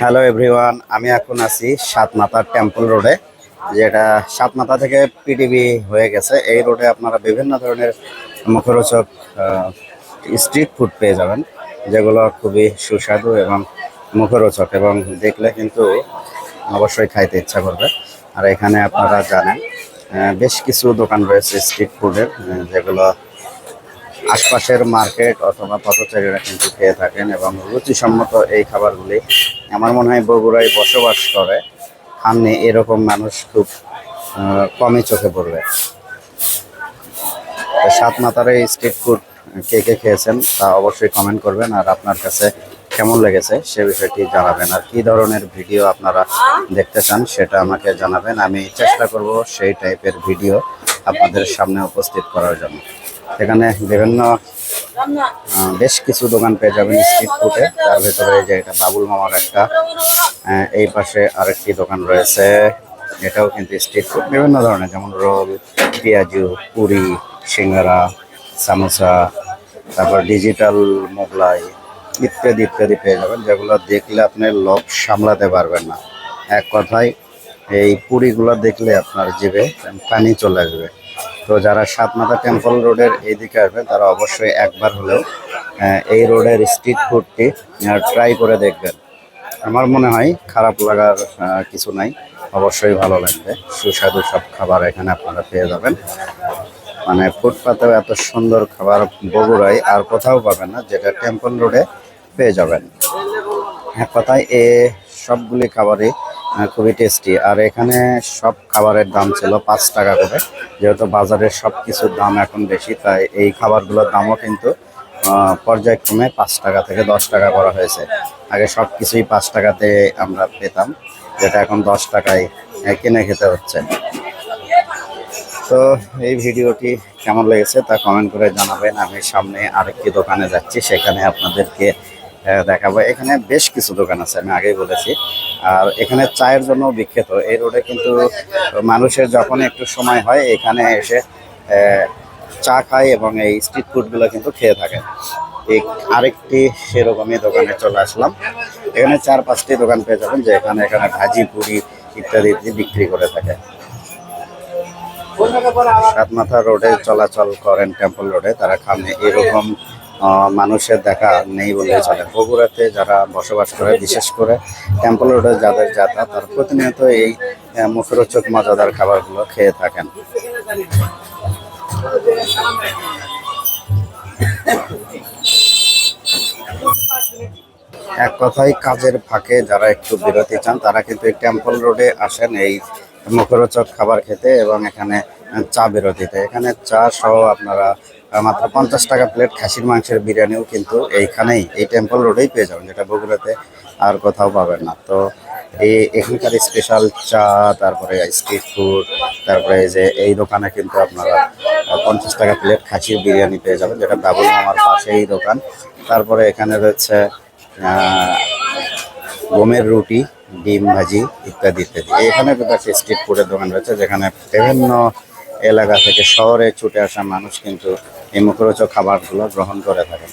Hello everyone আমি এখন আছি সাতমাতা টেম্পল রোডে যেটা সাতমাতা থেকে পিটিভি হয়ে গেছে। এই রোডে আপনারা বিভিন্ন ধরনের মুখরোচক স্ট্রিট ফুড পেয়ে যাবেন, যেগুলো খুবই সুস্বাদু এবং মুখরোচক এবং দেখলে কিন্তু অবশ্যই খাইতে ইচ্ছা করবে। আর এখানে আপনারা জানেন বেশ কিছু দোকান রয়েছে স্ট্রিট ফুডের যেগুলো আশপাশের মার্কেট অথবা পথচারীরা কিন্তু খেয়ে থাকেন এবং রুচিসম্মত এই খাবারগুলি আমার মনে হয় বগুড়ায় বসবাস করে। খাননি এরকম মানুষ খুব কমই চোখে পড়বে। সাত মাতার স্ট্রিট ফুড কে কে খেয়েছেন তা অবশ্যই কমেন্ট করবেন আর আপনার কাছে কেমন লেগেছে সে বিষয়টি জানাবেন। আর কি ধরনের ভিডিও আপনারা দেখতে চান সেটা আমাকে জানাবেন। আমি চেষ্টা করব সেই টাইপের ভিডিও আপনাদের সামনে উপস্থিত করার জন্য। এখানে বিভিন্ন বেশ কিছু দোকান পেয়ে যাবেন স্ট্রিট ফুডে তার ভেতরে যে এটা বাবুল মামার একটা এই পাশে আরেকটি দোকান রয়েছে। এটাও কিন্তু স্ট্রিট ফুড বিভিন্ন ধরনের, যেমন রোল, পেঁয়াজু, পুরি, সিঙ্গারা, সামোসা, তারপর ডিজিটাল মোগলাই ইত্যাদি ইত্যাদি পেয়ে যাবেন, যেগুলো দেখলে আপনি লোভ সামলাতে পারবেন না। এক কথায়, এই পুরিগুলো দেখলে আপনার জিভে পানি চলে আসবে। তো যারা সাতমাথা টেম্পল রোডের এইদিকে আসবেন, তারা অবশ্যই একবার হলেও এই রোডের স্ট্রিট ফুডটি ট্রাই করে দেখবেন। আমার মনে হয় খারাপ লাগার কিছু নাই। অবশ্যই ভালো লাগবে। সুস্বাদু সব খাবার এখানে আপনারা পেয়ে যাবেন। মানে ফুটপাতেও এত সুন্দর খাবার বগুড়ায় আর কোথাও পাবেন না, যেটা টেম্পল রোডে পেয়ে যাবেন। এক কথায় এ সবগুলি খাবারই খুবই টেস্টি আর এখানে সব খাবারের দাম ছিল পাঁচ টাকা করে। যেহেতু বাজারের সব কিছুর দাম এখন বেশি, তাই এই খাবারগুলোর দামও কিন্তু পর্যায়ক্রমে পাঁচ টাকা থেকে দশ টাকা করা হয়েছে। আগে সব কিছুই পাঁচ টাকাতে আমরা পেতাম, যেটা এখন দশ টাকায় কিনে খেতে হচ্ছে। তো এই ভিডিওটি কেমন লেগেছে তা কমেন্ট করে জানাবেন। আমি সামনে আরেকটি দোকানে যাচ্ছি, সেখানে আপনাদেরকে দেখাবো। এখানে বেশ কিছু দোকান আছে, আমি আগেই বলেছি। আর এখানে চায়ের জন্য বিখ্যাত। এই রোডে কিন্তু মানুষের যখন একটু সময় হয়, এখানে এসে চা খায় এবং এই স্ট্রিট ফুডগুলো কিন্তু খেয়ে থাকে। এই আরেকটি সেরকমই দোকানে চলে আসলাম। এখানে চার, পাঁচটি দোকান পেয়ে যাবেন, যে এখানে এখানে ভাজি, পুরি ইত্যাদি বিক্রি করে থাকে। সাতমাথা রোডে চলাচল করেন টেম্পল রোডে, তারা খানে এরকম মানুষের দেখা নেই বলে চলে বগুড়াতে যারা বসবাস করে বিশেষ করে টেম্পল রোডে যাদের যাতা তারা প্রতিনিয়ত এই মুখরোচক মজাদার খাবারগুলো খেয়ে থাকেন। এক কথায় কাজের ফাঁকে যারা একটু বিরতি চান তারা কিন্তু এই টেম্পল রোডে আসেন এই মুখরোচক খাবার খেতে এবং এখানে চা বিরতিতে। এখানে চা সহ আপনারা মাত্র পঞ্চাশ টাকা প্লেট খাসির মাংসের বিরিয়ানিও কিন্তু এইখানেই, এই টেম্পল রোডেই পেয়ে যাবেন, যেটা বগুড়াতে আর কোথাও পাবেন না। তো এই এখানকার স্পেশাল চা, তারপরে স্ট্রিট ফুড তারপরে এই যে এই দোকানে কিন্তু আপনারা পঞ্চাশ টাকা প্লেট খাসির বিরিয়ানি পেয়ে যাবেন, যেটা বাবুল মামার পাশেই দোকান। তারপরে এখানে রয়েছে গমের রুটি, ডিম ভাজি ইত্যাদি ইত্যাদি। এখানে একটা স্ট্রিট ফুডের দোকান রয়েছে, যেখানে বিভিন্ন এলাকা থেকে শহরে ছুটে আসা মানুষ কিন্তু এই মুখরোচক খাবারগুলো গ্রহণ করে থাকে।